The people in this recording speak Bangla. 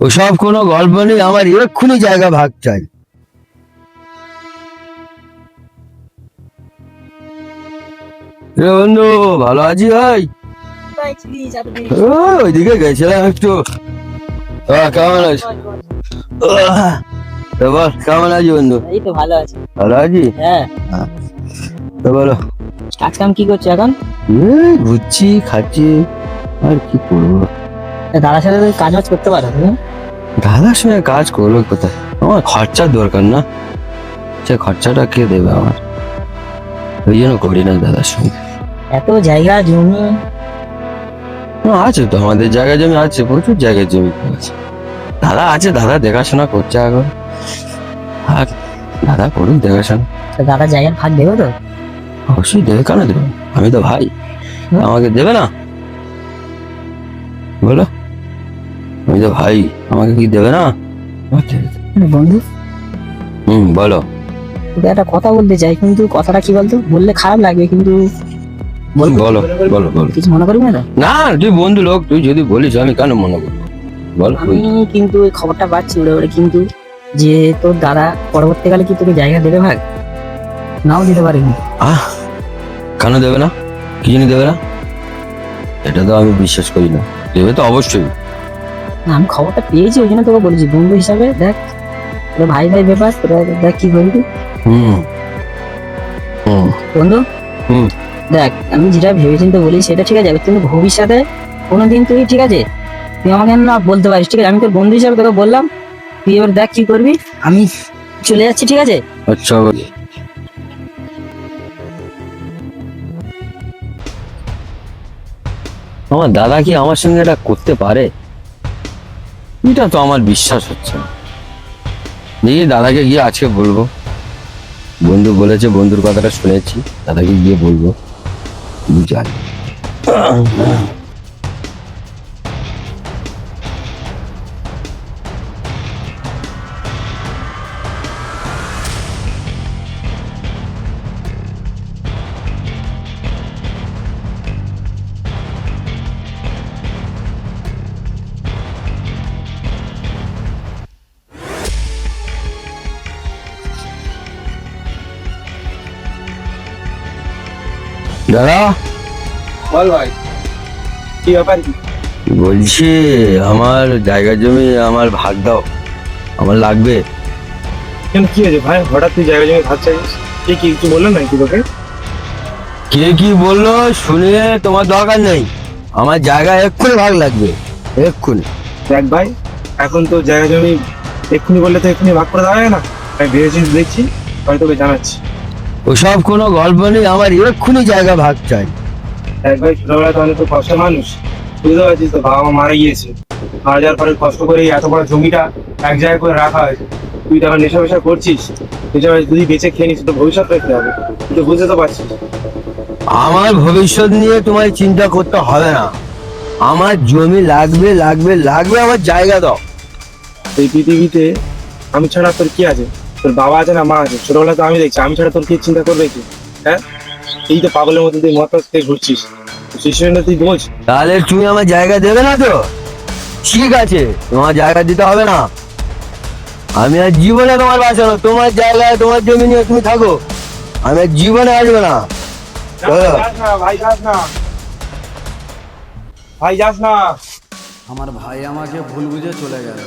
ওসব কোনো গল্প নেই আমার এক্ষুনি জায়গা ভাগ চাই। বন্ধু ভালো আছি ভাই? ওইদিকে গেছিলাম একটু। কেমন আছি বল কেমন আছি বন্ধু? এই তো ভালো আছে। ভালো আছি? হ্যাঁ। তো বলো। কাজ কাম কি করছ এখন? ঘুরছি খাচ্ছি আর কি করব? দাদার সাথে তুমি কাজ বাজ করতে পারো তুমি দাদার সঙ্গে কাজ করব কোথায়? আমার খরচার দরকার না। সে খরচাটা কে দেবে আমার? ওই জন্য করি না দাদার সঙ্গে। এত জায়গা জমি? না, আছে তো আমাদের জায়গা জমি আছে প্রচুর জায়গায় জমি আছে। দাদা আছে দাদা দেখাশোনা করছে এখন। আর দাদা করুক দেখাশোনা। তো দাদার জায়গার ভাগ দেবো তো? অবশ্যই দেবে কেন দেবে? আমি তো ভাই। আমাকে দেবে না? বলো। আমি তো ভাই আমাকে কি দেবে না? বন্ধু? হুম বলো। তোকে একটা কথা বলতে চাই কিন্তু কথাটা কি বলতো? বললে খারাপ লাগবে কিন্তু বল। বলো বলো কিছু মনে করবি না না তুই বন্ধু লোক তুই যদি বলিস আমি কেন মনে করব? বল আমি কিন্তু ওই খবরটা পাচ্ছি ওরে ওরে কিন্তু যে তোর দাদা পরবর্তীকালে কি তোকে জায়গা দেবে ভাগ? নাও দিতে পারে। আহ কেন দেবে না? কি জন্য দেবে না? এটা তো আমি বিশ্বাস করি না। দেবে তো অবশ্যই। আমি খবরটা পেয়েছি ওই জন্য তোকে বলেছি বন্ধু হিসাবে দেখ তোর ভাই ভাই ব্যাপার তোরা দেখ কি করবি বন্ধু? হুম। দেখ আমি যেটা ভেবেচিন্তে বলি সেটা ঠিক আছে কিন্তু ভবিষ্যতে কোনোদিন তুই ঠিক আছে? তুই আমাকে না বলতে পারিস ঠিক আছে? আমি তোর বন্ধু হিসাবে তোকে বললাম তুই এবার দেখ কি করবি। আমি চলে যাচ্ছি ঠিক আছে? আচ্ছা আমার দাদা কি আমার সঙ্গে এটা করতে পারে? এটা তো আমার বিশ্বাস হচ্ছে না। দেখি দাদাকে গিয়ে আজকে বলব। বন্ধু বলেছে, বন্ধুর কথাটা শুনেছি। দাদাকে গিয়ে বলব। বুঝাই। দাদা? বল ভাই কি ব্যাপার? বলছি আমার জায়গা জমি আমার ভাগ দাও আমার লাগবে। কেন কি হয়েছে ভাই? হঠাৎ তুই জায়গা জমি ভাত চাইছিস? কে কি কিছু বলল নাকি তোকে? কে কি বলল শুনে তোমার দরকার নেই। আমার জায়গা এক্ষুনি ভাগ লাগবে এক্ষুনি। দেখ ভাই এখন তো জায়গা জমি এক্ষুনি বললে তো এক্ষুনি ভাগ করে দেওয়া যায় না। আমি ভেবেছিস দেখছি আমি তোকে জানাচ্ছি। ওসব কোনো গল্প নেই আমার এক্ষুনি জায়গা ভাগ চাই। দেখ ভাই ছোটবেলায় তো অনেক তো কষ্টের মানুষ বুঝতে পারছিস তো বাবা মা মারা গিয়েছে। মারা যাওয়ার পরে কষ্ট করে এত বড় জমিটা এক জায়গায় করে রাখা হয়েছে। তুই তো এখন নেশা ফেশা করছিস নেশা যদি বেঁচে খেয়ে নিস তো ভবিষ্যৎ রাখতে হবে। তুই তো বুঝতে তো পারছিস। আমার ভবিষ্যৎ নিয়ে তোমায় চিন্তা করতে হবে না। আমার জমি লাগবে লাগবে লাগবে আমার জায়গা দাও। এই পৃথিবীতে আমি ছাড়া তোর কি আছে? তোর বাবা আছে না মা আছে? ছোটবেলা তো আমি দেখছি। আমি ছাড়া তোর কি চিন্তা করবে কি? হ্যাঁ? এই তো পাগলের মতো তুই মত থেকে ঘুরছিস। সিচুয়েশনটা তুই বোঝ। তাহলে তুমি আমার জায়গা দেবে না তো? ঠিক আছে তোমার জায়গা দিতে হবে না। আমি আর জীবনে তোমার বাঁচানো তোমার জায়গায় তোমার জমি নিয়ে তুমি থাকো। আমি আর জীবনে আসবে না। না ভাই যাস না। ভাই যাস না। আমার ভাই আমাকে ভুল বুঝে চলে গেল।